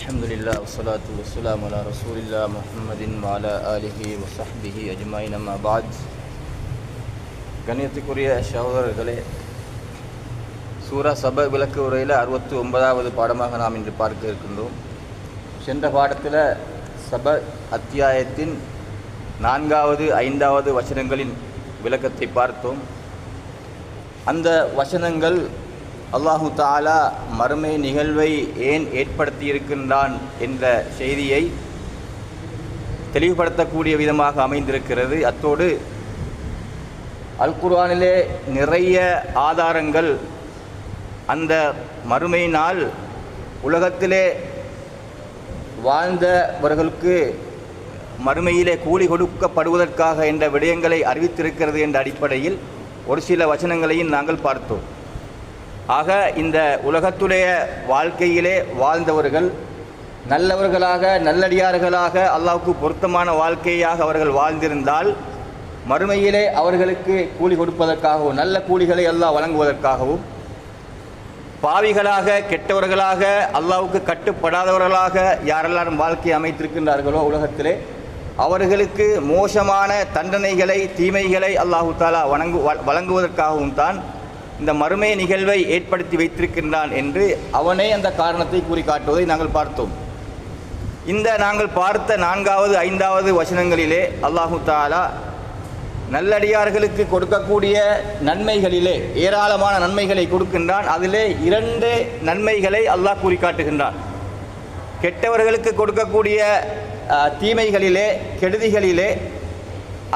அலமதுல்லா வலாத்து வலாம் அலா ரசூலில்லா முஹம்மதின் வாலா அலிஹி வசஹ்பிஹி அஜ்மாயின் அம்மாபாத் கண்ணியத்துக்குரிய சகோதரர்களே சூரா சப விளக்கு உரையில் அறுபத்தி ஒன்பதாவது பாடமாக நாம் இன்று பார்க்க இருக்கின்றோம். சென்ற பாடத்தில் சப அத்தியாயத்தின் நான்காவது ஐந்தாவது வசனங்களின் விளக்கத்தை பார்த்தோம். அந்த வசனங்கள் அல்லாஹு தாலா மறுமை நிகழ்வை ஏன் ஏற்படுத்தியிருக்கின்றான் என்ற செய்தியை தெளிவுபடுத்தக்கூடிய விதமாக அமைந்திருக்கிறது. அத்தோடு அல் குர்ஆனிலே நிறைய ஆதாரங்கள் அந்த மறுமை நாள் உலகத்திலே வாழ்ந்தவர்களுக்கு மறுமையிலே கூலி கொடுக்கப்படுவதற்காக என்ற விடயங்களை அறிவித்திருக்கிறது என்ற அடிப்படையில் ஒரு சில வசனங்களையும் நாங்கள் பார்த்தோம். ஆக இந்த உலகத்துடைய வாழ்க்கையிலே வாழ்ந்தவர்கள் நல்லவர்களாக நல்லடியார்களாக அல்லாவுக்கு பொருத்தமான வாழ்க்கையாக அவர்கள் வாழ்ந்திருந்தால் மறுமையிலே அவர்களுக்கு கூலி கொடுப்பதற்காகவும் நல்ல கூலிகளை எல்லாம் வழங்குவதற்காகவும் பாவிகளாக கெட்டவர்களாக அல்லாவுக்கு கட்டுப்படாதவர்களாக யாரெல்லாம் வாழ்க்கை அமைத்திருக்கின்றார்களோ உலகத்திலே அவர்களுக்கு மோசமான தண்டனைகளை தீமைகளை அல்லாஹு தாலா வழங்கு வ- வழங்குவதற்காகவும் தான் இந்த மறுமை நிகழ்வை ஏற்படுத்தி வைத்திருக்கின்றான் என்று அவனே அந்த காரணத்தை கூறி காட்டுவதை நாங்கள் பார்த்தோம். இந்த நாங்கள் பார்த்த நான்காவது ஐந்தாவது வசனங்களிலே அல்லாஹு தாலா நல்லடியார்களுக்கு கொடுக்கக்கூடிய நன்மைகளிலே ஏராளமான நன்மைகளை கொடுக்கின்றான். அதிலே இரண்டு நன்மைகளை அல்லாஹ் கூறி காட்டுகின்றான் கெட்டவர்களுக்கு கொடுக்கக்கூடிய தீமைகளிலே கெடுதிகளிலே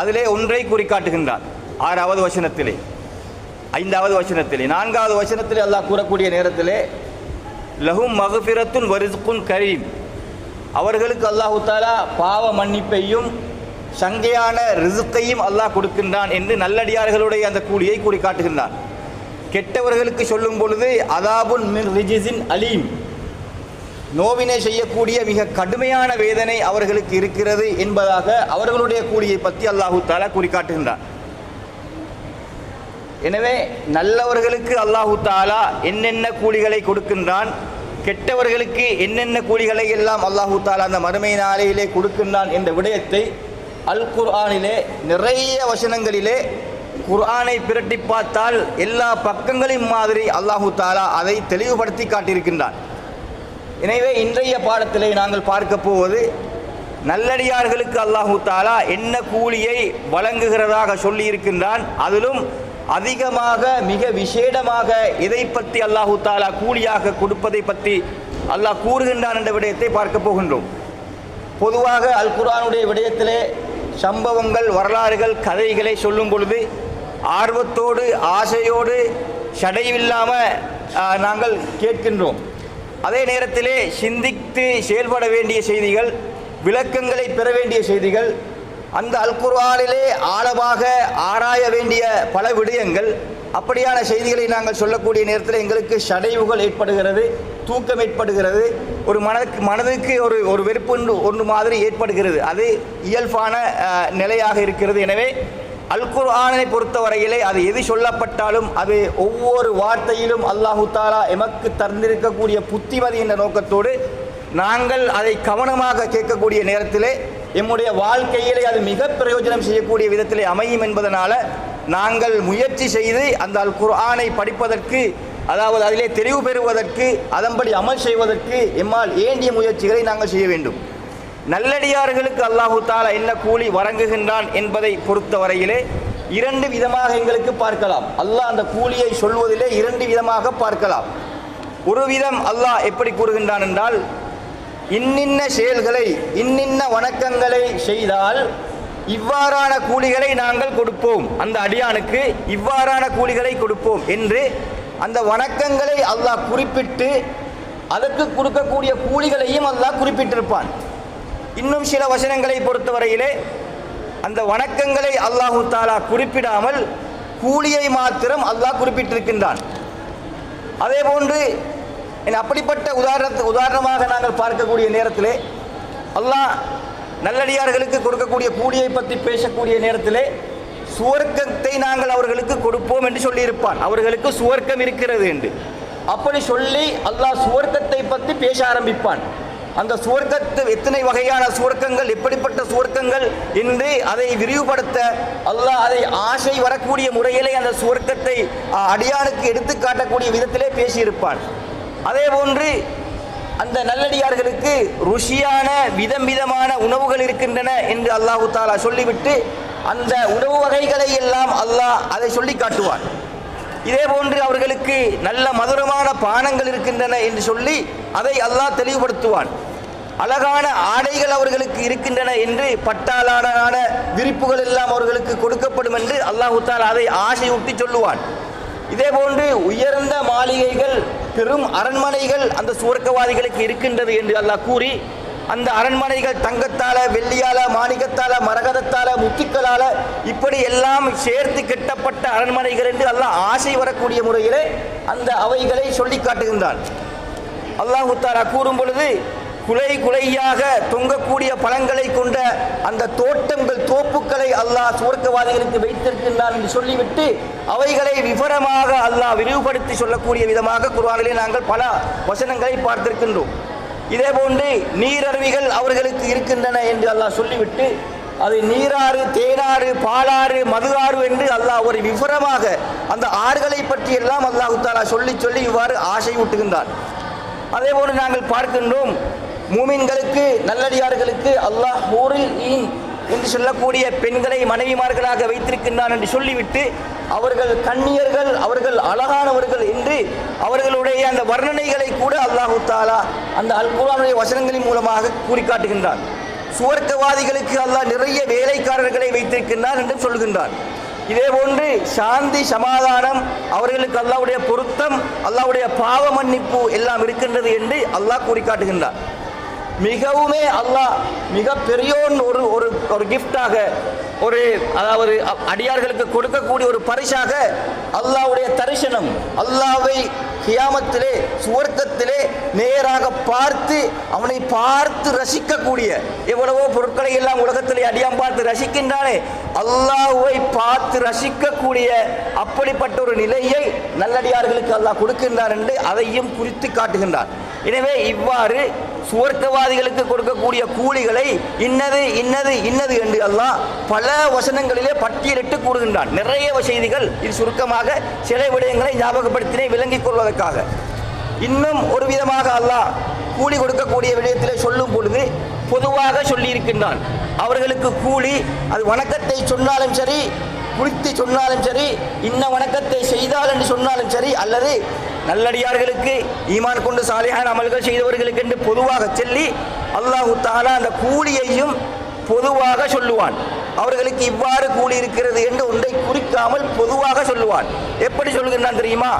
அதிலே ஒன்றை கூறி காட்டுகின்றான் ஆறாவது வசனத்திலே. ஐந்தாவது வசனத்திலே நான்காவது வசனத்திலே அல்லாஹ் கூறக்கூடிய நேரத்திலே லஹும் மகஃபிரத்துன் வரிசுக்குன் கரீம். அவர்களுக்கு அல்லாஹு தாலா பாவ மன்னிப்பையும் சங்கையான ரிசுக்கையும் அல்லாஹ் கொடுக்கின்றான் என்று நல்லடியார்களுடைய அந்த கூலியை கூறி காட்டுகின்றான் கெட்டவர்களுக்கு சொல்லும் பொழுது அதாபுன் மின் ரிஜிசின் அலீம். நோவினை செய்யக்கூடிய மிக கடுமையான வேதனை அவர்களுக்கு இருக்கிறது என்பதாக அவர்களுடைய கூலியை பற்றி அல்லாஹு தாலா கூறி காட்டுகின்றான் எனவே நல்லவர்களுக்கு அல்லாஹு தாலா என்னென்ன கூலிகளை கொடுக்கின்றான் கெட்டவர்களுக்கு என்னென்ன கூலிகளை எல்லாம் அல்லாஹு தாலா அந்த மறுமை நாளையிலே கொடுக்கின்றான் என்ற விடயத்தை அல் குர்ஆனிலே நிறைய வசனங்களிலே குர்ஆனை பிரட்டி பார்த்தால் எல்லா பக்கங்களையும் மாதிரி அல்லாஹு தாலா அதை தெளிவுபடுத்தி காட்டியிருக்கின்றான். எனவே இன்றைய பாடத்திலே நாங்கள் பார்க்க போவது நல்லடியார்களுக்கு அல்லாஹு தாலா என்ன கூலியை வழங்குகிறதாக சொல்லி இருக்கின்றான் அதிலும் அதிகமாக மிக விசேடமாக இதை பற்றி அல்லாஹு தாலா கூலியாக கொடுப்பதை பற்றி அல்லாஹ் கூறுகின்றான் என்ற விடயத்தை பார்க்க போகின்றோம். பொதுவாக அல் குரானுடைய விடயத்திலே சம்பவங்கள் வரலாறுகள் கதைகளை சொல்லும் பொழுது ஆர்வத்தோடு ஆசையோடு சடையில்லாமல் நாங்கள் கேட்கின்றோம். அதே நேரத்திலே சிந்தித்து செயல்பட வேண்டிய செய்திகள் விளக்கங்களை பெற வேண்டிய செய்திகள் அந்த அல் குர்ஆனிலே ஆழமாக ஆராய வேண்டிய பல விடயங்கள் அப்படியான செய்திகளை நாங்கள் சொல்லக்கூடிய நேரத்தில் எங்களுக்கு சடைவுகள் ஏற்படுகிறது தூக்கம் ஏற்படுகிறது ஒரு மனதுக்கு மனதுக்கு ஒரு ஒரு வெறுப்பு ஒன்று- மாதிரி ஏற்படுகிறது. அது இயல்பான நிலையாக இருக்கிறது. எனவே அல் குர்ஆனை பொறுத்தவரையிலே அது எது சொல்லப்பட்டாலும் அது ஒவ்வொரு வார்த்தையிலும் அல்லாஹு தாலா எமக்கு தந்திருக்கக்கூடிய புத்திமதி என்ற நோக்கத்தோடு நாங்கள் அதை கவனமாக கேட்கக்கூடிய நேரத்திலே எம்முடைய வாழ்க்கையிலே அது மிக பிரயோஜனம் செய்யக்கூடிய விதத்திலே அமையும் என்பதனால நாங்கள் முயற்சி செய்து அந்த அல் குர்ஆனை படிப்பதற்கு அதாவது அதிலே தெளிவு பெறுவதற்கு அதன்படி அமல் செய்வதற்கு எம்மால் ஏண்டிய முயற்சிகளை நாங்கள் செய்ய வேண்டும். நல்லடியார்களுக்கு அல்லாஹு தாலா என்ன கூலி வழங்குகின்றான் என்பதை பொறுத்தவரையிலே இரண்டு விதமாக எங்களுக்கு பார்க்கலாம். அல்லாஹ் அந்த கூலியை சொல்வதிலே இரண்டு விதமாக பார்க்கலாம். ஒரு விதம் அல்லாஹ் எப்படி கூறுகின்றான் என்றால் இன்னின்ன செயல்களை இன்னின்ன வணக்கங்களை செய்தால் இவ்வாறான கூலிகளை நாங்கள் கொடுப்போம். அந்த அடியானுக்கு இவ்வாறான கூலிகளை கொடுப்போம் என்று அந்த வணக்கங்களை அல்லாஹ் குறிப்பிட்டு அதற்கு கொடுக்கக்கூடிய கூலிகளையும் அல்லாஹ் குறிப்பிட்டிருப்பான். இன்னும் சில வசனங்களை பொறுத்தவரையிலே அந்த வணக்கங்களை அல்லாஹு தாலா குறிப்பிடாமல் கூலியை மாத்திரம் அல்லாஹ் குறிப்பிட்டிருக்கின்றான். அதே போன்று அப்படிப்பட்ட உதாரணத்து உதாரணமாக நாங்கள் பார்க்கக்கூடிய நேரத்திலே அல்லாஹ் நல்லடியார்களுக்கு கொடுக்கக்கூடிய கூலியை பற்றி பேசக்கூடிய நேரத்திலே சுவர்க்கத்தை நாங்கள் அவர்களுக்கு கொடுப்போம் என்று சொல்லியிருப்பான். அவர்களுக்கு சுவர்க்கம் இருக்கிறது என்று. அப்படி சொல்லி அல்லாஹ் சுவர்க்கத்தை பற்றி பேச ஆரம்பிப்பான். அந்த சுவர்க்கத்து எத்தனை வகையான சுவர்க்கங்கள் எப்படிப்பட்ட சுவர்க்கங்கள் என்று அதை விரிவுபடுத்த அல்லாஹ் அதை ஆசை வரக்கூடிய முறையிலே அந்த சுவர்க்கத்தை அடியானுக்கு எடுத்து காட்டக்கூடிய விதத்திலே பேசியிருப்பான். அதே போன்று அந்த நல்லடியார்களுக்கு ருசியான விதம் விதமான உணவுகள் இருக்கின்றன என்று அல்லாஹு தாலா சொல்லிவிட்டு அந்த உணவு வகைகளை எல்லாம் அல்லாஹ் அதை சொல்லி காட்டுவான். இதே போன்று அவர்களுக்கு நல்ல மதுரமான பானங்கள் இருக்கின்றன என்று சொல்லி அதை அல்லாஹ் தெளிவுபடுத்துவான். அழகான ஆடைகள் அவர்களுக்கு இருக்கின்றன என்று பட்டாளான விரிப்புகள் எல்லாம் அவர்களுக்கு கொடுக்கப்படும் என்று அல்லாஹு தாலா அதை ஆசையூட்டி சொல்லுவான். இதே போன்று உயர்ந்த மாளிகைகள் பெரும் அரண்மனைகள் அந்த சுவர்க்கவாதிகளுக்கு இருக்கின்றது என்று அல்லாஹ் கூறி அந்த அரண்மனைகள் தங்கத்தால வெள்ளியால மாணிக்கத்தால மரகதத்தால முத்துக்களால இப்படி எல்லாம் சேர்த்து கட்டப்பட்ட அரண்மனைகள் என்று அல்லாஹ் ஆசை வரக்கூடிய முறையிலே அந்த அவைகளை சொல்லி காட்டுகின்றான். அல்லாஹு கூறும் பொழுது குலை குலையாக தொங்கக்கூடிய பழங்களை கொண்ட அந்த தோட்டங்கள் தோப்புக்களை அல்லாஹ் சுவர்க்கவாதிகளுக்கு வைத்திருக்கின்றான் என்று சொல்லிவிட்டு அவைகளை விவரமாக அல்லாஹ் விரிவுபடுத்தி சொல்லக்கூடிய விதமாக குர்ஆனிலே நாங்கள் பல வசனங்களை பார்த்திருக்கின்றோம். இதே போன்று நீரருவிகள் அவர்களுக்கு இருக்கின்றன என்று அல்லாஹ் சொல்லிவிட்டு அது நீராறு தேனாறு பாலாறு மது ஆறு என்று அல்லாஹ் ஒரு விவரமாக அந்த ஆறுகளை பற்றி எல்லாம் அல்லாஹு தாலா சொல்லி சொல்லி இவ்வாறு ஆசை ஊட்டுகின்றான் அதே போன்று நாங்கள் பார்க்கின்றோம் மூமின்களுக்கு நல்லடியார்களுக்கு அல்லாஹ் ஊரில் என்று சொல்லக்கூடிய பெண்களை மனைவிமார்களாக வைத்திருக்கின்றான் என்று சொல்லிவிட்டு அவர்கள் கண்ணியர்கள் அவர்கள் அழகானவர்கள் என்று அவர்களுடைய அந்த வர்ணனைகளை கூட அல்லாஹு தாலா அந்த அல் வசனங்களின் மூலமாக கூறி காட்டுகின்றான் சுவர்க்கவாதிகளுக்கு அல்லாஹ் நிறைய வேலைக்காரர்களை வைத்திருக்கின்றான் என்று சொல்கின்றான். இதே போன்று சாந்தி சமாதானம் அவர்களுக்கு அல்லாவுடைய பொருத்தம் அல்லாவுடைய பாவ மன்னிப்பு எல்லாம் இருக்கின்றது என்று அல்லாஹ் கூறி காட்டுகின்றார் மிகவுமே அல்லாஹ் மிக பெரியோன் ஒரு ஒரு ஒரு கிஃப்டாக ஒரு அதாவது அடியார்களுக்கு கொடுக்கக்கூடிய ஒரு பரிசாக அல்லாஹ்வுடைய தரிசனம். அல்லாவை கியாமத்திலே சுவர்க்கத்திலே நேராக பார்த்து அவனை பார்த்து ரசிக்கக்கூடிய எவ்வளவோ பொருட்களை எல்லாம் உலகத்திலே அடியாம் பார்த்து ரசிக்கின்றானே. அல்லாவை பார்த்து ரசிக்கக்கூடிய அப்படிப்பட்ட ஒரு நிலையை நல்லடியார்களுக்கு அல்லாஹ் கொடுக்கின்றான் என்று அதையும் குறித்து காட்டுகின்றார் எனவே இவ்வாறு சுவர்க்கவாதிகளுக்கு கொடுக்கக்கூடிய கூலிகளை இன்னது இன்னது இன்னது என்று அல்லாஹ் பல வசனங்களிலே பட்டியலிட்டு கூறுகின்றான். நிறைய செய்திகள் இது சுருக்கமாக சில விடயங்களை ஞாபகப்படுத்தினே விளங்கிக் கொள்வதற்காக. இன்னும் ஒரு விதமாக அல்லாஹ் கூலி கொடுக்கக்கூடிய விடயத்திலே சொல்லும் பொழுது பொதுவாக சொல்லியிருக்கின்றான். அவர்களுக்கு கூலி அது வணக்கத்தை சொன்னாலும் சரி குறித்து சொன்னாலும் சரி இன்ன வணக்கத்தை செய்தால் என்று சொன்னாலும் சரி அல்லது நல்லடியார்களுக்கு ஈமான் கொண்டு சாலையான அமல்கள் செய்தவர்களுக்கு என்று பொதுவாக சொல்லி அல்லாஹு தாலா அந்த கூலியையும் பொதுவாக சொல்லுவான். அவர்களுக்கு இவ்வாறு கூலி இருக்கிறது என்று ஒன்றை குறிக்காமல் பொதுவாக சொல்லுவான். எப்படி சொல்கின்றான் தெரியுமா?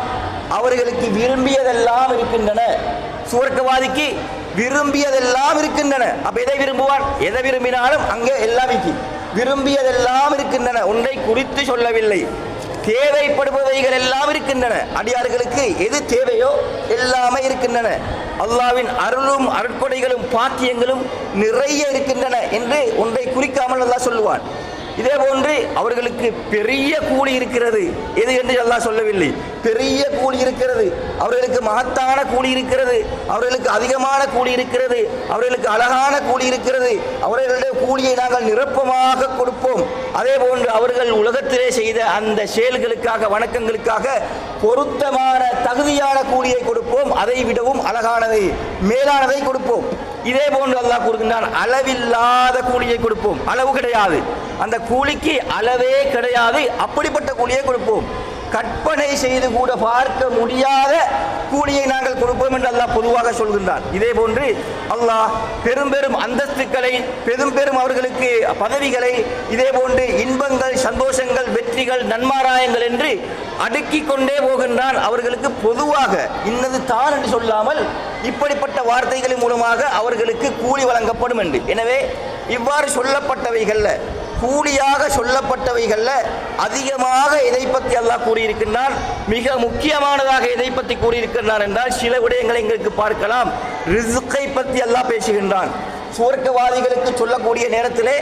அவர்களுக்கு விரும்பியதெல்லாம் இருக்கின்றன. சுவர்க்கவாதிக்கு விரும்பியதெல்லாம் இருக்கின்றன. அப்ப எதை விரும்புவான்? எதை விரும்பினாலும் அங்கே எல்லாம் விரும்பியதெல்லாம் இருக்கின்றன. ஒன்றை குறித்து சொல்லவில்லை. தேவைப்படுபவைகள் எல்லாம் இருக்கின்றன. அடியார்களுக்கு எது தேவையோ எல்லாமே இருக்கின்றன. அல்லாவின் அருளும் அருட்கொடைகளும் பாத்தியங்களும் நிறைய இருக்கின்றன என்று ஒன்றை குறிக்காமல் அல்லாஹ் சொல்லுவான். இதே போன்று அவர்களுக்கு பெரிய கூலி இருக்கிறது. எது என்று எல்லாம் சொல்லவில்லை. பெரிய கூலி இருக்கிறது. அவர்களுக்கு மகத்தான கூலி இருக்கிறது. அவர்களுக்கு அதிகமான கூலி இருக்கிறது. அவர்களுக்கு அழகான கூலி இருக்கிறது. அவர்களுடைய கூலியை நாங்கள் நிரப்பமாக கொடுப்போம். அதே போன்று அவர்கள் உலகத்திலே செய்த அந்த செயல்களுக்காக வணக்கங்களுக்காக பொருத்தமான தகுதியான கூலியை கொடுப்போம். அதை விடவும் அழகானதை மேலானதை கொடுப்போம். இதே போன்று அல்லாஹ் கூறுகின்றான் அளவில்லாத கூலியை கொடுப்போம். அளவு கிடையாது. அந்த கூலிக்கு அளவே கிடையாது. அப்படிப்பட்ட கூலியை கொடுப்போம். கற்பனை செய்து கூட பார்க்க முடியாத கூலியை நாங்கள் கொடுப்போம் என்று அல்லாஹ் பொதுவாக சொல்கின்றான். இதே போன்று அல்லாஹ் பெரும் பெரும் அந்தஸ்துக்களை பெரும் பெரும் அவர்களுக்கு பதவிகளை இதே போன்று இன்பங்கள் சந்தோஷங்கள் வெற்றிகள் நன்மாராயங்கள் என்று அடுக்கி கொண்டே போகின்றான். அவர்களுக்கு பொதுவாக இன்னது தான் என்று சொல்லாமல் இப்படிப்பட்ட வார்த்தைகளின் மூலமாக அவர்களுக்கு கூலி வழங்கப்படும் என்று. எனவே இவ்வாறு சொல்லப்பட்டவைகளில் கூலியாக சொல்லப்பட்டவைகள்ல அதிகமாக எதை பற்றி அல்லாஹ் கூறியிருக்கின்றான்? மிக முக்கியமானதாக எதை பற்றி கூறியிருக்கின்றான் என்றால் சில விடயங்களை எங்களுக்கு பார்க்கலாம். ரிசுக்கை பற்றி அல்லாஹ் பேசுகின்றான். சுவர்க்கவாதிகளுக்கு சொல்லக்கூடிய நேரத்திலே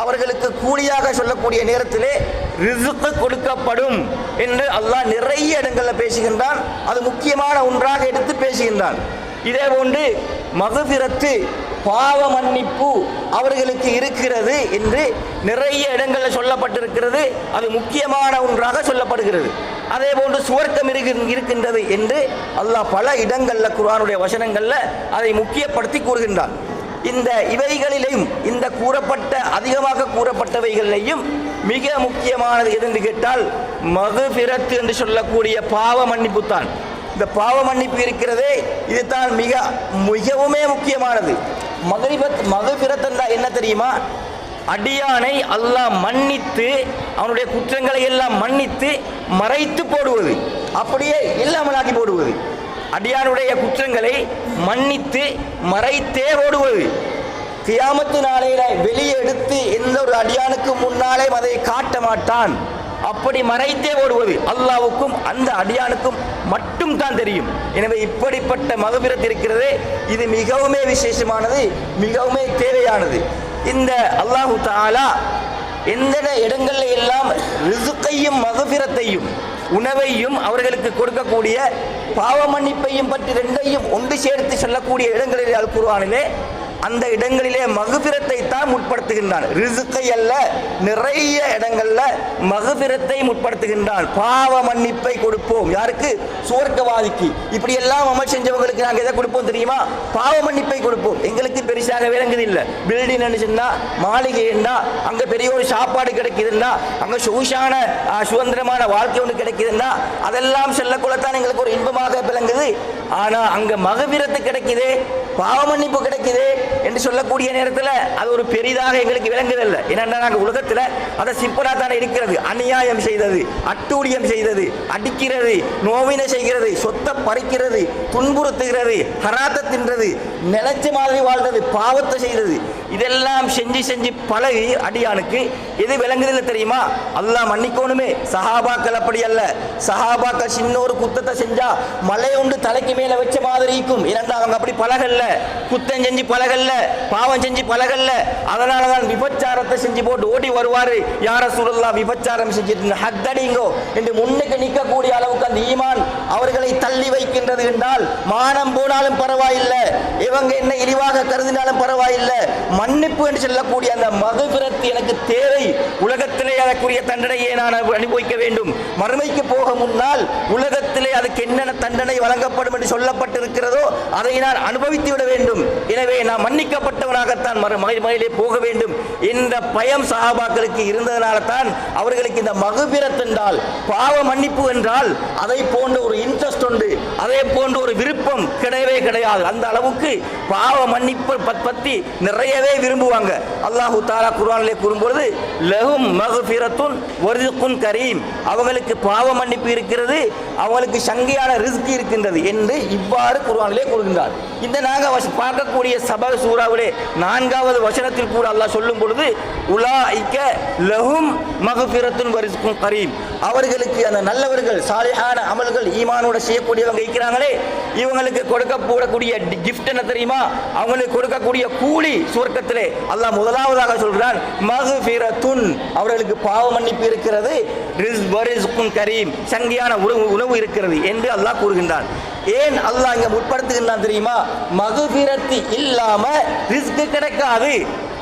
அவர்களுக்கு கூலியாக சொல்லக்கூடிய நேரத்திலே ரிசுக்கு கொடுக்கப்படும் என்று அல்லாஹ் நிறைய இடங்களில் பேசுகின்றான். அது முக்கியமான ஒன்றாக எடுத்து பேசுகின்றான். இதே போன்று மகபிரத்து பாவ மன்னிப்பு அவர்களுக்கு இருக்கிறது என்று நிறைய இடங்களில் சொல்லப்பட்டிருக்கிறது. அது முக்கியமான ஒன்றாக சொல்லப்படுகிறது. அதே போன்று சுவர்க்கம் இருக்கு- இருக்கின்றது என்று அல்லாஹ் பல இடங்களில் குரானுடைய வசனங்களில் அதை முக்கியப்படுத்தி கூறுகின்றான். இந்த இவைகளிலையும் இந்த கூறப்பட்ட அதிகமாக கூறப்பட்டவைகளிலையும் மிக முக்கியமானது எதென்று கேட்டால் மகுபிரத்து என்று சொல்லக்கூடிய பாவ மன்னிப்பு தான் இந்த பாவ மன்னிப்பு இருக்கிறதே இதுதான் மிக மிகவுமே முக்கியமானது. மகரிபத் மகபிரத்தந்தா என்ன தெரியுமா? அடியானை அல்லாஹ் மன்னித்து அவனுடைய குற்றங்களை எல்லாம் மன்னித்து மறைத்து போடுவது. அப்படியே இல்லாமலாக்கி போடுவது. அடியானுடைய குற்றங்களை மன்னித்து மறைத்தே ஓடுவது. கியாமத்து நாளையில வெளியே எடுத்து எந்த ஒரு அடியானுக்கு முன்னாலே அதை காட்ட மாட்டான். அப்படி மறைத்தே ஓடுவது அல்லாவுக்கும் அந்த அடியானுக்கும் மட்டும் தான் தெரியும். எனவே இப்படிப்பட்ட மகபிரத் இருக்கிறதே. இது மிகவுமே விசேஷமானது மிகவுமே தேவையானது. இந்த அல்லாஹு தாலா எந்தெந்த இடங்கள்ல எல்லாம் ரிசுக்கையும் மகபிரத்தையும் உணவையும் அவர்களுக்கு கொடுக்கக்கூடிய பாவ மன்னிப்பையும் பற்றி ரெண்டையும் ஒன்று சேர்த்து சொல்லக்கூடிய இடங்களில் அல் குருவானிலே அந்த இடங்களிலே மகுபிரத்தை தான் முற்படுத்துகின்றான். ரிசுக்கை அல்ல நிறைய இடங்கள்ல மகுபிரத்தை முற்படுத்துகின்றான். பாவ மன்னிப்பை கொடுப்போம். யாருக்கு? சுவர்க்கவாதிக்கு. இப்படி எல்லாம் அமல் செஞ்சவங்களுக்கு நாங்கள் எதை கொடுப்போம் தெரியுமா? பாவ மன்னிப்பை கொடுப்போம். எங்களுக்கு பெருசாக விளங்குது இல்லை. பில்டிங் சொன்னா மாளிகைன்னா அங்க பெரிய ஒரு சாப்பாடு கிடைக்குதுன்னா அங்க சொகுசான சுதந்திரமான வாழ்க்கை ஒன்று கிடைக்குதுன்னா அதெல்லாம் சொல்லக்குள்ளத்தான் எங்களுக்கு ஒரு இன்பமாக விளங்குது. ஆனா அங்க மகபிரத்து கிடைக்குது பாவ மன்னிப்பு கிடைக்குது என்று சொல்லக்கூடிய நேரத்தில் அது ஒரு பெரிதாக எங்களுக்கு விளங்குதல்ல ஏன்னா நாங்கள் உலகத்தில் அதை சிம்பிளா தானே இருக்கிறது. அநியாயம் செய்தது அட்டூழியம் செய்தது அடிக்கிறது நோவினை செய்கிறது சொத்தை பறிக்கிறது துன்புறுத்துகிறது ஹராத்த தின்றது நினைச்ச மாதிரி வாழ்றது பாவத்தை செய்தது. இதெல்லாம் செஞ்சு செஞ்சு பழகி அடியானுக்கு எது விளங்குதில்லை தெரியுமா? அல்லாஹ் மன்னிக்கணுமே. சஹாபாக்கள் அப்படி அல்ல. சஹாபாக்கள் சின்ன ஒரு குத்தத்தை செஞ்சா மலை உண்டு தலைக்கு மேல வச்ச மாதிரி இருக்கும். இரண்டா அவங்க அப்படி பழகல்ல. குத்தம் செஞ்சு பழகல்ல பாவம் செஞ்சு பழகல்ல. அதனால தான் விபச்சாரத்தை செஞ்சு போட்டு ஓடி வருவாரு. யார சூழல்லாம் விபச்சாரம் செஞ்சிட்டு ஹத்தடிங்கோ என்று முன்னுக்கு நிற்கக்கூடிய அளவுக்கு அந்த ஈமான் அவர்களை தள்ளி வைக்கின்றது என்றால் மானம் போனாலும் பரவாயில்லை. இவங்க என்ன இழிவாக கருதினாலும் பரவாயில்லை. மன்னிப்பு என்று சொல்லக்கூடிய அந்த மதுபிரத்து எனக்கு தேவை. உலகத்திலே அதற்குரிய தண்டனையை நான் அனுபவிக்க வேண்டும். மறுமைக்கு போக முன்னால் உலகத்திலே அதுக்கு என்னென்ன தண்டனை வழங்கப்படும் என்று சொல்லப்பட்டிருக்கிறதோ அதை நான் அனுபவித்து விட வேண்டும். எனவே நான் மன்னிக்கப்பட்டவனாகத்தான் மறு மகிமையிலே போக வேண்டும். என்ற பயம் சஹாபாக்களுக்கு இருந்ததனால தான் அவர்களுக்கு இந்த மகுபிரத் என்றால் பாவ மன்னிப்பு என்றால் அதை போன்ற ஒரு இன்ட்ரெஸ்ட் உண்டு. அதே போன்ற ஒரு விருப்பம் கிடையவே கிடையாது. அந்த அளவுக்கு பாவ மன்னிப்பு பத்- பத்தி நிறையவே விரும்புவாங்க. அல்லாஹு தாலா குர்ஆனிலே கூறும்பொழுது லஹும் மகுபிரத்துன் ஒருதுக்கும் கரீம். அவங்களுக்கு பாவ மன்னிப்பு இருக்கிறது அவங்களுக்கு சங்கையான ரிஸ்க் இருக்கின்றது என்று இவ்வாறு குர்வானிலே கூறுகின்றார். இந்த நாங்கள் பார்க்கக்கூடிய சபா சூறாவிலே நான்காவது வசனத்தில் கூட அல்லாஹ் சொல்லும் பொழுது உலாய்க்க லஹும் மகுபிரத்துன் வரிசுக்கும் கரீம். அவர்களுக்கு அந்த நல்லவர்கள் சாலையான அமல்கள் ஈமானோட செய்யக்கூடியவங்க இருக்கிறாங்களே இவங்களுக்கு கொடுக்க போடக்கூடிய கிஃப்ட் என்ன தெரியுமா? அவங்களுக்கு கொடுக்கக்கூடிய கூலி சுவர்க்கத்திலே அல்லாஹ் முதலாவதாக சொல்கிறான் மகுபிரத்துன் அவர்களுக்கு பாவ மன்னிப்பு இருக்கிறது. கரீம் சங்கியான உணவு உணவு இருக்கிறது என்று அல்லாஹ் கூறுகின்றான். ஏன் அல்லாஹ் இங்க முற்படுத்துகின்றான் தெரியுமா? மகுபிரத்தி இல்லாம ரிஸ்க் கிடைக்காது.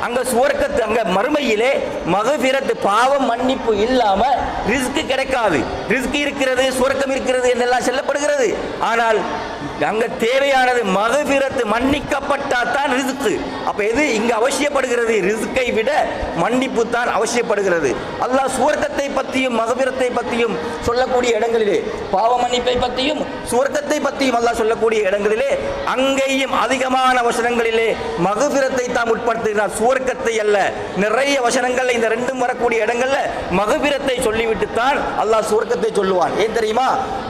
அங்க சுவர்க்கத்து அங்க மறுமையிலே மகபிரத்து பாவம் மன்னிப்பு இல்லாம ரிஸ்க் கிடைக்காது. ரிஸ்க் இருக்கிறது சுவர்க்கம் இருக்கிறது என்றெல்லாம் சொல்லப்படுகிறது. ஆனால் அங்க தேவையானது மகபிரத்து மன்னிக்கப்பட்டா தான் ரிஸ்க் அப்ப எது? இங்க அவசியப்படுகிறது ரிசுக்கை விட மன்னிப்பு தான் அவசியப்படுகிறது. அல்லாஹ் சுவர்க்கத்தை பற்றியும் மகபிரத்தை பற்றியும் சொல்லக்கூடிய இடங்களிலே பாவ மன்னிப்பை பற்றியும் சுவர்க்கத்தை பற்றியும் அல்லாஹ் சொல்லக்கூடிய இடங்களிலே அங்கேயும் அதிகமான வசனங்களிலே மகபிரத்தை தான் உட்படுத்துகிறார் சுவர்க்கத்தை அல்ல. நிறைய வசனங்களில் இந்த ரெண்டும் வரக்கூடிய இடங்கள்ல மகபிரத்தை சொல்லிவிட்டு தான் அல்லாஹ் சுவர்க்கத்தை சொல்லுவான். ஏன் தெரியுமா?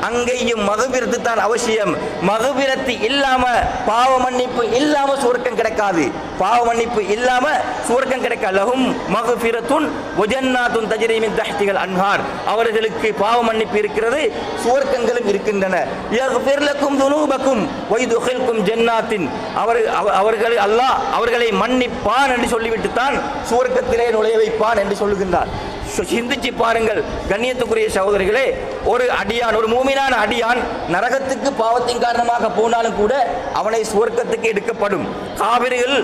அங்கேயும் மகபிரத்து தான் அவசியம். மகபிரத்து இல்லாம பாவ மன்னிப்பு இல்லாம சுவர்க்கம் கிடைக்காது. பாவ மன்னிப்பு இல்லாம சுவர்க்கம் கிடைக்கலகும் மகபிரத்துன் வஜன்னாத்துன் தஜ்ரீமின் தஹ்திகள் அன்ஹார். அவர்களுக்கு பாவ மன்னிப்பு இருக்கிறது சுவர்க்கங்களும் இருக்கின்றன. யக்ஃபிர் லக்கும் துனூபக்கும் வைதுகில்கும் ஜன்னாத்தின். அவர் அவர்கள் அல்லாஹ் அவர்களை மன்னிப்பான் என்று சொல்லிவிட்டு தான் சுவர்க்கத்திலே நுழைய வைப்பான் என்று சொல்லுகின்றார். சிந்திச்சு பாருங்கள் கண்ணியத்துக்குரிய சகோதரிகளே ஒரு அடியான் ஒரு மூமினான அடியான் நரகத்துக்கு பாவத்தின் காரணமாக போனாலும் கூட அவனை சுவர்க்கத்துக்கு எடுக்கப்படும். காவிரிகள்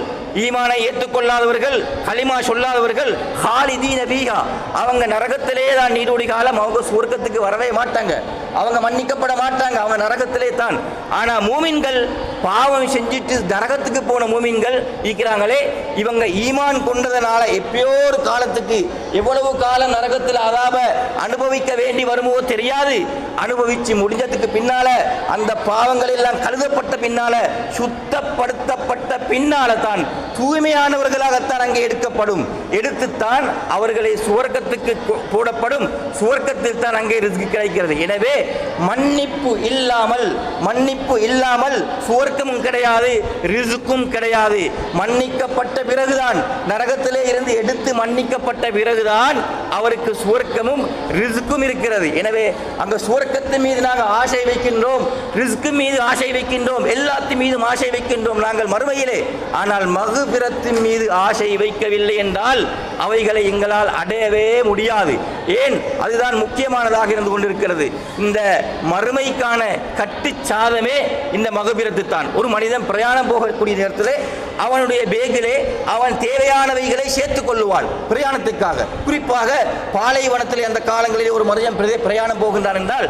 ஈமானை ஏற்றுக்கொள்ளாதவர்கள் களிமா சொல்லாதவர்கள் ஹாலிதீன பீகா அவங்க நரகத்திலே தான் நீடோடி காலம் அவங்க சுவர்க்கத்துக்கு வரவே மாட்டாங்க. அவங்க மன்னிக்கப்பட மாட்டாங்க அவங்க நரகத்திலே தான். ஆனால் மூமின்கள் பாவம் செஞ்சுட்டு நரகத்துக்கு போன மூமின்கள் இருக்கிறாங்களே இவங்க ஈமான் கொண்டதனால எப்பயோ ஒரு காலத்துக்கு எவ்வளவு காலம் நரகத்தில் அதாப அனுபவிக்க வேண்டி வருமோ தெரியாது. அனுபவிச்சு முடிஞ்சதுக்கு பின்னால அந்த பாவங்கள் எல்லாம் கழுதப்பட்ட பின்னால சுத்தப்படுத்தப்பட்ட பின்னால தான் தூய்மையானவர்களாகத்தான் அங்கே எடுக்கப்படும். எடுத்துத்தான் அவர்களை சுவர்க்கத்துக்கு போடப்படும். சுவர்க்கத்தில் தான் அங்கே ரிஸ்க் கிடைக்கிறது. எனவே மன்னிப்பு இல்லாமல் மன்னிப்பு இல்லாமல் சுவர்க்க சுவர்க்கமும் கிடையாது ரிசுக்கும் கிடையாது. மன்னிக்கப்பட்ட பிறகுதான் நரகத்திலே இருந்து எடுத்து மன்னிக்கப்பட்ட பிறகுதான் அவருக்கு சுவர்க்கமும் ரிசுக்கும் இருக்கிறது. எனவே அந்த சுவர்க்கத்தின் மீது நாங்கள் ஆசை வைக்கின்றோம் ரிஸ்க்கு மீது ஆசை வைக்கின்றோம் எல்லாத்தின் மீதும் ஆசை வைக்கின்றோம் நாங்கள் மறுமையிலே. ஆனால் மகுபிரத்தின் மீது ஆசை வைக்கவில்லை என்றால் அவைகளை எங்களால் அடையவே முடியாது. ஏன்? அதுதான் முக்கியமானதாக இருந்து கொண்டிருக்கிறது. இந்த மறுமைக்கான கட்டுச்சாதமே இந்த மகபிரத்து தான் ஒரு மனிதன் பிரயாணம் போகக்கூடிய நேரத்தில் அவனுடைய பேகிலே அவன் தேவையானவைகளை சேர்த்துக் கொள்ளுவான் பிரயாணத்துக்காக குறிப்பாக பாலைவனத்தில் அந்த காலங்களில் ஒரு மனிதன் பிரயாணம் போகின்றான் என்றால்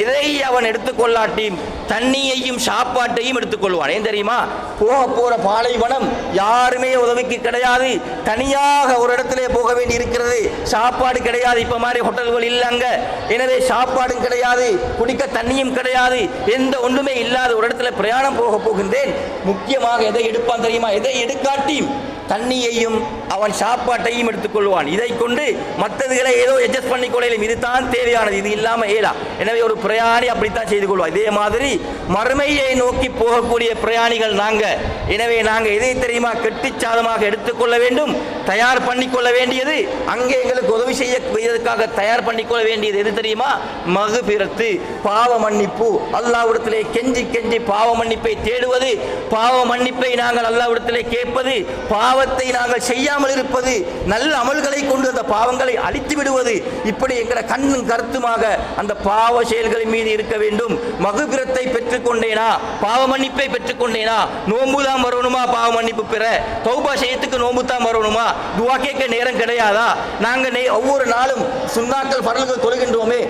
எதை அவன் எடுத்துக்கொள்ளாட்டியும் தண்ணியையும் சாப்பாட்டையும் எடுத்துக்கொள்வான் ஏன் தெரியுமா? போக போற பாலைவனம் யாருமே உதவிக்கு கிடையாது. தனியாக ஒரு இடத்திலே போக வேண்டி இருக்கிறது. சாப்பாடு கிடையாது. இப்ப மாதிரி ஹோட்டல்கள் இல்லைங்க எனவே சாப்பாடும் கிடையாது. குடிக்க தண்ணியும் கிடையாது. எந்த ஒன்றுமே இல்லாத ஒரு இடத்துல பிரயாணம் போக போகின்றேன். முக்கியமாக எதை எடுப்பான் தெரியுமா? எதை எடுக்காட்டியும் தண்ணியையும் அவன் சாப்பாட்டையும் எடுத்துக்கொள்வான். இதை கொண்டு மற்றதுகளை ஏதோ அட்ஜஸ்ட் பண்ணி கொள்ளையிலும் இதுதான் தேவையானது. இது இல்லாமல் ஏலா. எனவே ஒரு பிரயாணி அப்படித்தான் செய்து கொள்வான். இதே மாதிரி மறுமையை நோக்கி போகக்கூடிய பிரயாணிகள் நாங்கள் எனவே நாங்கள் எதை தெரியுமா? கெட்டிச்சாதமாக எடுத்துக்கொள்ள வேண்டும். தயார் பண்ணிக்கொள்ள வேண்டியது. அங்கே எங்களுக்கு உதவி செய்யக்கூடியதற்காக தயார் பண்ணிக்கொள்ள வேண்டியது எது தெரியுமா? மகுபிரத்து பாவ மன்னிப்பு. அல்லாவிடத்திலே கெஞ்சி கெஞ்சி பாவ மன்னிப்பை தேடுவது. பாவ மன்னிப்பை நாங்கள் அல்லாவிடத்திலே கேட்பது. பாவ பாவத்தை நாங்கள் செய்யாமல் இருப்பது நல்ல அமல்களை கொண்டு அந்த பாவங்களை அழித்து விடுவது இப்படி எங்களை கண்ணும் கருத்துமாக அந்த பாவ செயல்களின் மீது இருக்க வேண்டும். மகுபிரத்தை பெற்றுக்கொண்டேனா? பாவ மன்னிப்பை பெற்றுக்கொண்டேனா? நோம்புதான் வரணுமா? பாவ மன்னிப்பு பெற? தௌபா செய்யத்துக்கு நோம்புத்தான் தான் வரணுமா? துவா கேட்க நேரம் கிடையாதா? நாங்க ஒவ்வொரு நாளும் சுண்ணாக்கள் பரல்கள் தொழுகின்றோமே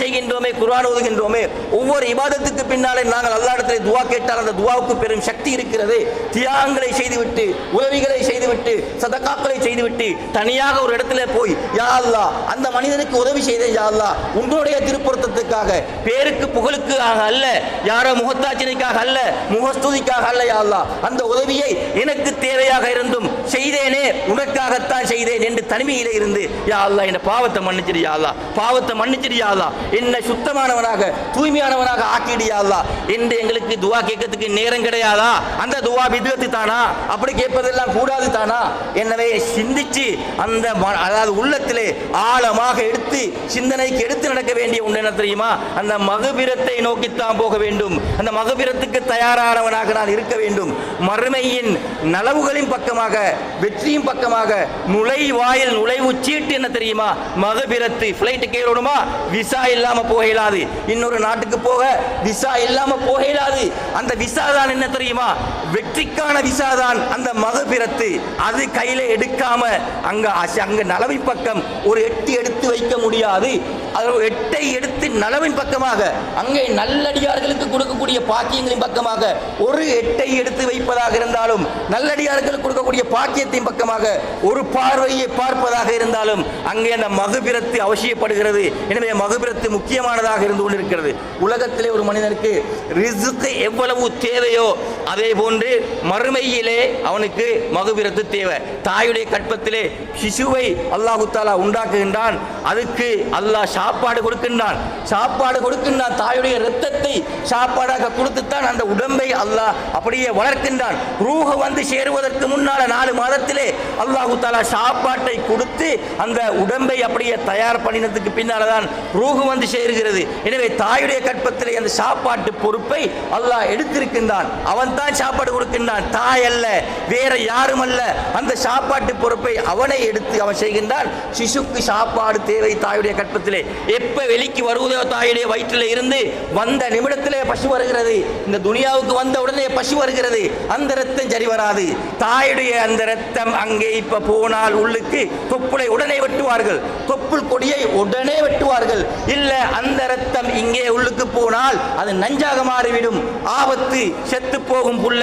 செய்கின்றோமே குரான் ஓதுகின்றோமே ஒவ்வொரு இபாதத்துக்கு பின்னாலே நாங்கள் அல்லாஹ்விடத்திலே துவா கேட்டால் அந்த துவாவுக்கு பெரும் சக்தி இருக்கிறது. தியாகங்களை செய்துவிட்டு உதவிகளை செய்துவிட்டு சதக்காக்களை செய்துவிட்டு தனியாக ஒரு இடத்துல போய் யா அல்லா அந்த மனிதனுக்கு உதவி செய்தேன் யா அல்லா உன்னுடைய திருப்பொருத்தத்துக்காக பேருக்கு புகழுக்காக அல்ல யாரோ முகத்தாச்சினைக்காக அல்ல முகஸ்துதிக்காக அல்ல யா அல்லா அந்த உதவியை எனக்கு தேவையாக இருந்தும் செய்தேனே உனக்காகத்தான் செய்தேன் என்று தனிமையிலே இருந்து யா அல்லா இந்த பாவத்தை மன்னிச்சிரு யா அல்லா பாவத்தை மன்னிச்சிரு யா அல்லா என்னை சுத்தமானவனாக தூய்மையானவனாக ஆக்கிடியாதா என்று எங்களுக்கு துவா கேட்கறதுக்கு நேரம் கிடையாதா? அந்த துவா விதத்து தானா? அப்படி கேட்பதெல்லாம் கூடாது தானா? எனவே சிந்திச்சு அந்த அதாவது உள்ளத்திலே ஆழமாக எடுத்து சிந்தனைக்கு எடுத்து நடக்க வேண்டிய ஒன்று என்ன தெரியுமா? அந்த மகபிரத்தை நோக்கித்தான் போக வேண்டும். அந்த மகபிரத்துக்கு தயாரானவனாக நான் இருக்க வேண்டும். மறுமையின் நலவுகளின் பக்கமாக வெற்றியின் பக்கமாக நுழைவாயில் நுழைவு சீட்டு என்ன தெரியுமா? மகபிரத்து. ஃப்ளைட்டு கேளணுமா? விசா இல்லாம போக இயலாது இன்னொரு நாட்டுக்கு போக விசா இல்லாம போக இயலாது அந்த விசா தான் என்ன தெரியுமா? வெற்றிக்கான விசா தான் அந்த மகபிரத்து. அது கையில எடுக்காம அங்க அச- அங்க நலவின் பக்கம் ஒரு எட்டி எடுத்து வைக்க முடியாது. அதாவது எட்டை எடுத்து நலவின் பக்கமாக அங்கே நல்லடியார்களுக்கு கொடுக்கக்கூடிய பாக்கியங்களின் பக்கமாக ஒரு எட்டை எடுத்து வைப்பதாக இருந்தாலும் நல்லடியார்களுக்கு கொடுக்கக்கூடிய பாக்கியத்தின் பக்கமாக ஒரு பார்வையை பார்ப்பதாக இருந்தாலும் அங்கே அந்த மகுபிரத்து அவசியப்படுகிறது. எனவே மகுபிரத்து முக்கியமானதாக இருந்து கொண்டிருக்கிறது. உலகத்திலே ஒரு மனிதனுக்கு ரிசுக்கு எவ்வளவு தேவையோ அதே போன்று மறுமையிலே அவனுக்கு மகுபிரத்து தேவை. தாயுடைய கற்பத்திலே சிசுவை அல்லாஹு தாலா உண்டாக்குகின்றான். அதுக்கு அல்லாஹ் சாப்பாடு கொடுக்கின்றான். சாப்பாடு கொடுக்கின்றான். தாயுடைய இரத்தத்தை சாப்பாடாக கொடுத்துத்தான் அந்த உடம்பை அல்லாஹ் அப்படியே வளர்க்கின்றான். ரூஹ வந்து சேருவதற்கு முன்னால நாலு மாதத்திலே அல்லாஹு தாலா சாப்பாட்டை கொடுத்து அந்த உடம்பை அப்படியே தயார் பண்ணினதுக்கு பின்னால் தான் ரூஹு வந்து சேருகிறது. எனவே தாயுடைய கற்பத்திலே அந்த சாப்பாட்டு பொறுப்பை அல்லாஹ் எடுத்திருக்கின்றான். அவன் தான் சாப்பாடு கொடுக்கின்றான். தாய் அல்ல வேற யாரும் அல்ல அந்த சாப்பாட்டு பொறுப்பை அவனை எடுத்து அவன் செய்கின்றான். சிசுக்கு சாப்பாடு தேவை தாயுடைய கற்பத்திலே. எப்ப வெளிக்கு வருவதோ தாயுடைய வயிற்றில் இருந்து வந்த நிமிடத்திலே பசு வருகிறது. இந்த துனியாவுக்கு வந்த உடனே பசு வருகிறது. அந்த ரத்தம் சரி வராது. தாயுடைய அந்த ரத்தம் அங்கே இப்ப போனால் உள்ளுக்கு தொப்புளை உடனே வெட்டுவார்கள். தொப்புள் கொடியை உடனே வெட்டுவார்கள். இல்ல அந்த ரத்தம் இங்கே உள்ளுக்கு போனால் அது நஞ்சாக மாறிவிடும். ஆபத்து செத்து போகும் புள்ள.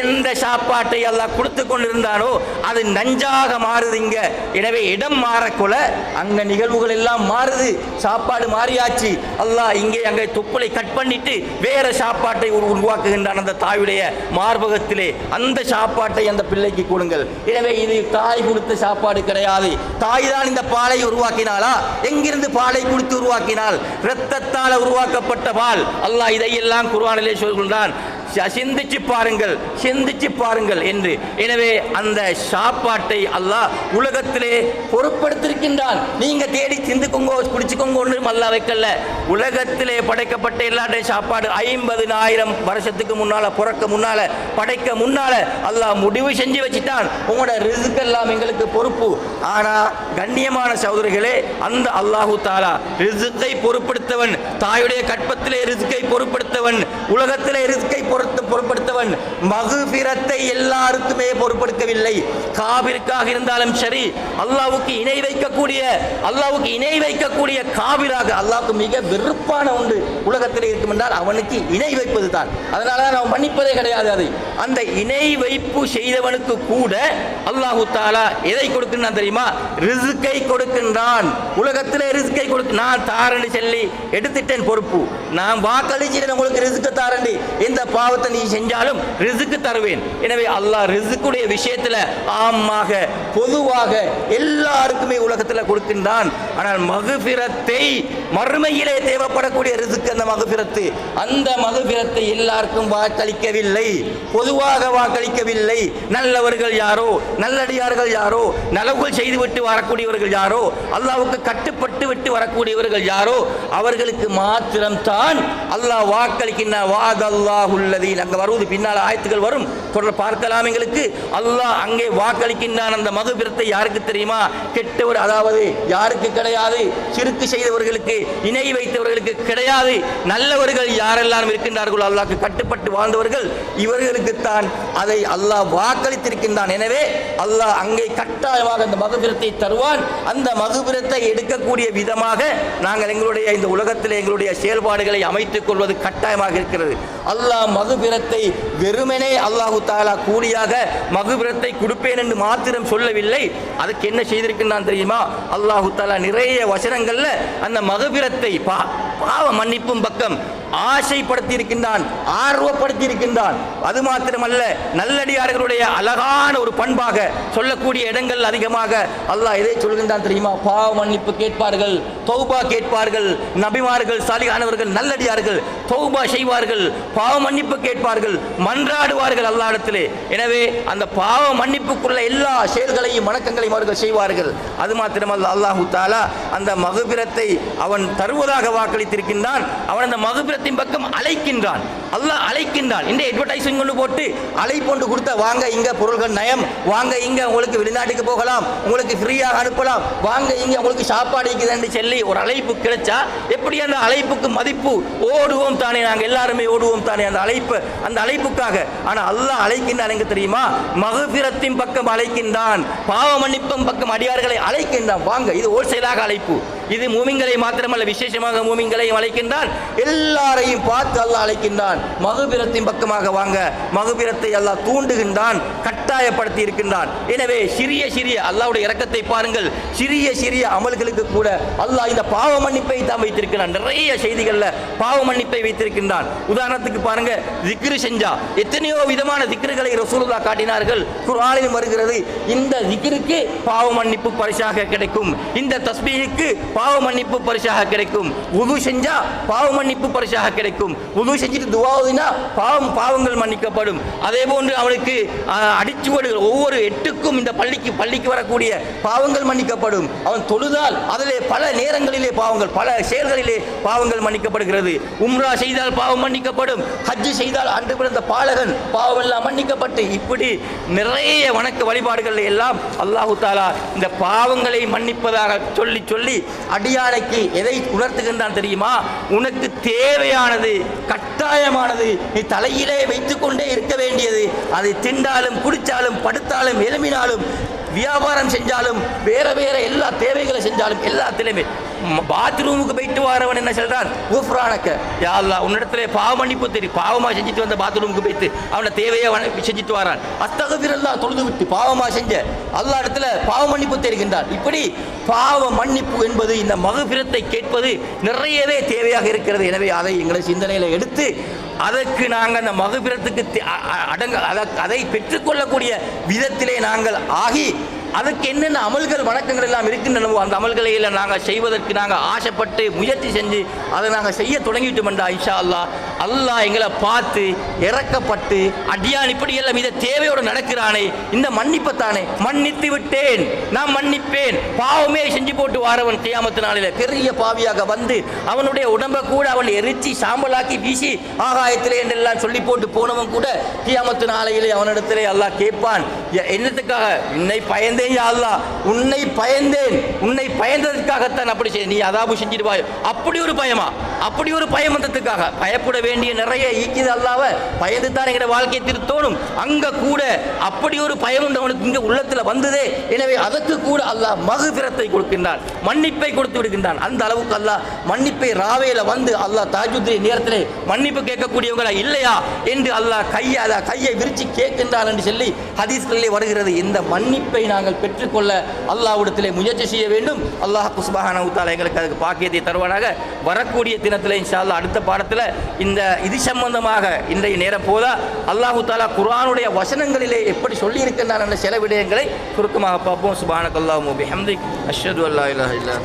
எந்த சாப்பாட்டை எல்லாம் கொடுத்து கொண்டிருந்தானோ அது நஞ்சாக மாறுது இங்க. எனவே இடம் மாறக்குல அங்க நிகழ்வுகள் எல்லாம் மாறுது. சாப்பாடு மாறியாச்சு. அல்லாஹ் இங்கே அங்கே தொப்புளை கட் பண்ணிட்டு வேற சாப்பாட்டை உருவாக்குகின்றான் அந்த தாயுடைய மார்பகத்திலே. அந்த சாப்பாட்டை அந்த பிள்ளைக்கு கொடுங்கள். எனவே இது தாய் கொடுத்த சாப்பாடு கிடையாது. தாய் தான் இந்த பாலை உருவாக்கினாளா? எங்கிருந்து பாலை கொடுத்து உருவாக்கினாள் இரத்தத்தால் உருவாக்கப்பட்ட பால். அல்லாஹ் இதையெல்லாம் குர்ஆனிலே சொல்கின்றான். சிந்திச்சு பாருங்கள் சிந்திச்சு பாருங்கள் என்று. எனவே அந்த சாப்பாட்டை அல்லாஹ் உலகத்திலே பொறுப்படுத்திருக்கின்றான் நீங்க தேடி சிந்துக்கோங்க குடிச்சுக்கோங்க ஒன்றும் அல்லாஹ் வைக்கல. உலகத்திலே படைக்கப்பட்ட எல்லாருடைய சாப்பாடு ஐம்பது ஆயிரம் வருஷத்துக்கு முன்னால பிறக்க முன்னால படைக்க முன்னால அல்லாஹ் முடிவு செஞ்சு வச்சுட்டான். உங்களோட ரிஸ்க் எல்லாம் எங்களுக்கு பொறுப்பு. ஆனா கண்ணியமான சகோதரிகளே அந்த அல்லாஹு தாலா ரிசுக்கை பொறுப்படுத்தவன் தாயுடைய கற்பத்திலே ரிஸ்கை பொறுப்படுத்தவன் உலகத்திலே ரிஸ்கை பொறுத்து பொருட்படுத்தவன் மகுபிரத்தை எல்லாருக்குமே பொருட்படுத்தவில்லை காவிற்காக இருந்தாலும் சரி அல்லாவுக்கு இணை வைக்கக்கூடிய அல்லாவுக்கு இணை வைக்கக்கூடிய காவிராக அல்லாவுக்கு மிக வெறுப்பான ஒன்று உலகத்தில் இருக்கும் என்றால் அவனுக்கு இணை வைப்பது தான் அதனால தான் அவன் மன்னிப்பதே கிடையாது அதை. அந்த இணை வைப்பு செய்தவனுக்கு கூட அல்லாஹு தாலா எதை கொடுக்கின்றான் தெரியுமா? ரிசுக்கை கொடுக்கின்றான். உலகத்தில் ரிசுக்கை கொடுக்க நான் தாரண்டு சொல்லி எடுத்துட்டேன் பொறுப்பு. நான் வாக்களிச்சிட்டேன் உங்களுக்கு ரிஸ்க் தாரண்டி எந்த பாவத்தை நீ செஞ்சாலும் ரிசுக்கு தருவேன். எனவே அல்லாஹ் ரிசுக்குடைய விஷயத்துல ஆமாக பொதுவாக எல்லாருக்குமே உலகத்தில் கொடுக்கின்றான். ஆனால் மகுபிரத்தை மறுமையிலே தேவைப்படக்கூடிய ரிசுக்கு அந்த மகுபிரத்து அந்த மகுபிரத்தை எல்லாருக்கும் வாக்களிக்கவில்லை. பொதுவாக வாக்களிக்கவில்லை. நல்லவர்கள் யாரோ நல்லடியார்கள் யாரோ நலவுகள் செய்துவிட்டு வரக்கூடியவர்கள் யாரோ அல்லாவுக்கு கட்டுப்பட்டு விட்டு வரக்கூடியவர்கள் யாரோ அவர்களுக்கு மாத்திரம்தான் அல்லாஹ் வாக்களிக்கின்ற வாதல்லாஹுல்லதீன் அங்கே வருவது பின்னால் ஆயத்துகள் வரும். தொடர் பார்க்கலாம் எங்களுக்கு. அல்லாஹ் அங்கே வாக்களிக்கின்றான். அந்த மகுபிரத்தை யாருக்கு தெரியுமா? கெட்டவர் அதாவது யாருக்கு கிடையாது? சிறுக்கு செய்தவர்களுக்கு இணை வைத்தவர்களுக்கு கிடையாது. நல்லவர்கள் யாரெல்லாம் இருக்கின்றார்களோ அல்லாஹ்க்கு கட்டுப்பட்டு வாழ்ந்தவர்கள் இவர்களுக்குத்தான் அதை அல்லாஹ் வாக்களித்திருக்கின்றான். எனவே அல்லாஹ் அங்கே கட்டாயமாக அந்த மகுபிரத்தை தருவான். அந்த மகுபிரத்தை எடுக்கக்கூடிய விதமாக நாங்கள் எங்களுடைய இந்த உலகத்தில் எங்களுடைய செயல்பாடுகளை அமைத்துக் கொள்வது கட்டாயமாக இருக்கிறது. அல்லாஹ் மகுபிரத்தை வெறுமனே அல்லாஹு தாலா கூலியாக மகுபிரத்தை கொடுப்பேன் என்று மாத்திரம் சொல்லவில்லை. அதுக்கு என்ன செய்திருக்கின்றான் தெரியுமா? அல்லாஹு தாலா நிறைய வசனங்கள்ல அந்த மகுபிரத்தை பா பாவ மன்னிப்பும் பக்கம் ஆசைப்படுத்தி இருக்கின்றான் ஆர்வப்படுத்தி இருக்கின்றான் அது மாத்திரமல்ல நல்லடியார்களுடைய அழகான ஒரு பண்பாக சொல்லக்கூடிய இடங்கள் அதிகமாக அல்லாஹ் எதை சொல்கின்றான் தெரியுமா? பாவ மன்னிப்பு கேட்பார்கள் தௌபா கேட்பார்கள் நபிமார்கள் சாலிகானவர்கள் நல்லடியார்கள் தௌபா செய்வார்கள் பாவ மன்னிப்பு கேட்பார்கள் மன்றாடுவார்கள் அல்லாஹ்விடத்திலே. எனவே அந்த பாவ மன்னிப்புக்குள்ள எல்லா செயல்களையும் வணக்கங்களையும் அவர்கள் செய்வார்கள். அது மாத்திரமல்ல அல்லாஹு தாலா அந்த மகுபிரத்தை அவன் தருவதாக வாக்களித்திருக்கின்றான். அவன் அந்த மகுபிரத்தின் பக்கம் அழைக்கின்றான். அல்லாஹ் அழைக்கின்றான். இந்த அட்வர்டைஸிங் கொண்டு போட்டு அழைப்பொண்டு கொடுத்த வாங்க இங்க பொருள்கள் நயம் வாங்க இங்க உங்களுக்கு வெளிநாட்டுக்கு போகலாம் உங்களுக்கு ஃப்ரீயாக அனுப்பலாம் வாங்க இங்க உங்களுக்கு சாப்பாடு இருக்குதுன்னு சொல்லி ஒரு அழைப்பு கிடைச்சா எப்படி அந்த அழைப்புக்கு மதிப்பு? ஓடுவோம் தானே நாங்கள் எல்லாருமே ஓடுவோம் தானே அந்த அழைப்பு அந்த அழைப்புக்காக. ஆனால் அல்லாஹ் அழைக்கின்றான் எங்க தெரியுமா? மகபிரத்தின் பக்கம் அழைக்கின்றான் பாவ மன்னிப்பும் பக்கம் அடியார்களை அழைக்கின்றான். வாங்க இது ஹோல்சேலாக அழைப்பு. இது மூமிங்களை மாத்திரமல்ல விசேஷமாக மூமிங்களையும் அழைக்கின்றான். எல்லாரையும் பார்த்து அல்லாஹ் அழைக்கின்றான். மகுபிரத்தின் பக்கமாக வாங்க. மகுபிரத்தை அல்லாஹ் தூண்டுகின்றான் கட்டாயப்படுத்தி இருக்கின்றான். எனவே சிறிய சிறிய அல்லாவுடைய இறக்கத்தை பாருங்கள். சிறிய சிறிய அமல்களுக்கு கூட அல்லாஹ் இந்த பாவ மன்னிப்பை தான் வைத்திருக்கிறான். நிறைய செய்திகளில் பாவ மன்னிப்பை வைத்திருக்கின்றான். உதாரணத்துக்கு பாருங்க திக்ரு செஞ்சா. எத்தனையோ விதமான திக்ருகளை ரசூலுல்லா காட்டினார்கள். குரானில் வருகிறது இந்த திக்ருக்கு பாவ மன்னிப்பு பரிசாக கிடைக்கும். இந்த தஸ்மீக்கு பாவ மன்னிப்பு பரிசாக கிடைக்கும். உது செஞ்சா பாவ மன்னிப்பு பரிசாக கிடைக்கும். உது செஞ்சுட்டு துவாவுதுனா பாவம் பாவங்கள் மன்னிக்கப்படும். அதே போன்று அவனுக்கு அடிச்சு அடிச்சுவடுகள் ஒவ்வொரு எட்டுக்கும் இந்த பள்ளிக்கு பள்ளிக்கு வரக்கூடிய பாவங்கள் மன்னிக்கப்படும். அவன் தொழுதால் அதிலே பல நேரங்களிலே பாவங்கள் பல செயல்களிலே பாவங்கள் மன்னிக்கப்படுகிறது. உம்ரா செய்தால் பாவம் மன்னிக்கப்படும். ஹஜ்ஜு செய்தால் அன்று பிறந்த பாலகன் பாவம் எல்லாம் மன்னிக்கப்பட்டு இப்படி நிறைய வணக்க வழிபாடுகள் எல்லாம் அல்லாஹு தாலா இந்த பாவங்களை மன்னிப்பதாக சொல்லி சொல்லி அடியானைக்கு எதை உணர்த்துகின்றான் தெரியுமா? உனக்கு தேவையானது கட்டாயமானது நீ தலையிலே வைத்துக்கொண்டே இருக்க வேண்டியது. அதை திண்டாலும் குடித்தாலும் படுத்தாலும் எழுமினாலும் வியாபாரம் செஞ்சாலும் வேற வேற எல்லா தேவைகளை செஞ்சாலும் எல்லாத்திலுமே பாத்ரூமுக்கு போயிட்டு வரவன் என்ன சொல்றான்? ஊஃப்ரானக்க. யா அல்லாஹ் பாவ மன்னிப்பு தெரியும் பாவமா செஞ்சுட்டு வந்த பாத்ரூமுக்கு போயிட்டு அவனை தேவையை வண- செஞ்சுட்டு வரான். அஸ்தகபிரல்லா தொழுது விட்டு பாவமா செஞ்ச அல்லாஹ் இடத்துல பாவ மன்னிப்பு தெரிகின்றான் இப்படி பாவ மன்னிப்பு என்பது இந்த மகபிரத்தை கேட்பது நிறையவே தேவையாக இருக்கிறது. எனவே அதை எங்களை சிந்தனையில் எடுத்து அதற்கு நாங்கள் அந்த மகபிரத்துக்கு தே- அ- அடங்க அதை பெற்றுக்கொள்ளக்கூடிய விதத்திலே நாங்கள் ஆகி அதுக்கு என்னென்ன அமல்கள் வணக்கங்கள் எல்லாம் இருக்கின்றனவோ அந்த அமல்களை எல்லாம் நாங்கள் செய்வதற்கு நாங்கள் ஆசைப்பட்டு முயற்சி செஞ்சு அதை நாங்கள் செய்ய தொடங்கிவிட்டோம்டா ஐஷா அல்லாஹ். அல்லாஹ் எங்களை பார்த்து இறக்கப்பட்டு அடியான் இப்படி எல்லாம் இதை தேவையோடு நடக்கிறானே இந்த மன்னிப்பைத்தானே. மன்னித்து விட்டேன் நான் மன்னிப்பேன். பாவமே செஞ்சு போட்டு வாரவன் கியாமத்து நாளில். பெரிய பாவியாக வந்து அவனுடைய உடம்பை கூட அவன் எரிச்சி சாம்பலாக்கி வீசி ஆகாயத்திலே என்றெல்லாம் சொல்லி போட்டு போனவன் கூட கியாமத்து நாளையிலே அவனிடத்திலே அல்லாஹ் கேட்பான். என்னத்துக்காக? என்னை பயந்து பயந்தேன் யா அல்லாஹ் உன்னை பயந்தேன். உன்னை பயந்ததற்காகத்தான் அப்படி செய்ய நீ அதாபு செஞ்சிருவாய் அப்படி ஒரு பயமா? அப்படி ஒரு பயம் வந்ததுக்காக. பயப்பட வேண்டிய நிறைய ஈக்கிது அல்லாவ பயந்து தான் எங்களோட வாழ்க்கையை திருத்தோணும். அங்க கூட அப்படி ஒரு பயம் உண்டு அவனுக்கு இங்க உள்ளத்துல வந்ததே. எனவே அதற்கு கூட அல்லாஹ் மகுபிரத்தை கொடுக்கின்றான். மன்னிப்பை கொடுத்து விடுகின்றான். அந்த அளவுக்கு அல்லாஹ் மன்னிப்பை ராவையில வந்து அல்லாஹ் தாஜுத்ரி நேரத்திலே மன்னிப்பு கேட்கக்கூடியவங்களா இல்லையா என்று அல்லாஹ் கையை கையை விரிச்சு கேட்கின்றான் என்று சொல்லி ஹதீஸ்களிலே வருகிறது. இந்த மன்னிப்பை நாங்கள் பெற்றுக்கொள்ள அல்லாவிடத்திலே முயற்சி செய்ய வேண்டும். அல்லாஹ் குஸ்பஹான உத்தாலா எங்களுக்கு அதுக்கு பாக்கியத்தை தருவானாக. வரக்கூடிய தினத்தில் இன்ஷால்லா அடுத்த பாடத்தில் இந்த இது சம்பந்தமாக இன்றைய நேரம் போதா அல்லாஹு தாலா குரானுடைய வசனங்களிலே எப்படி சொல்லி இருக்கின்றான் என்ற சில விடயங்களை சுருக்கமாக பார்ப்போம். சுபானக் அல்லாஹ் முபி ஹம்தி அஷ்ஹது அல்லா இல்லா இல்லா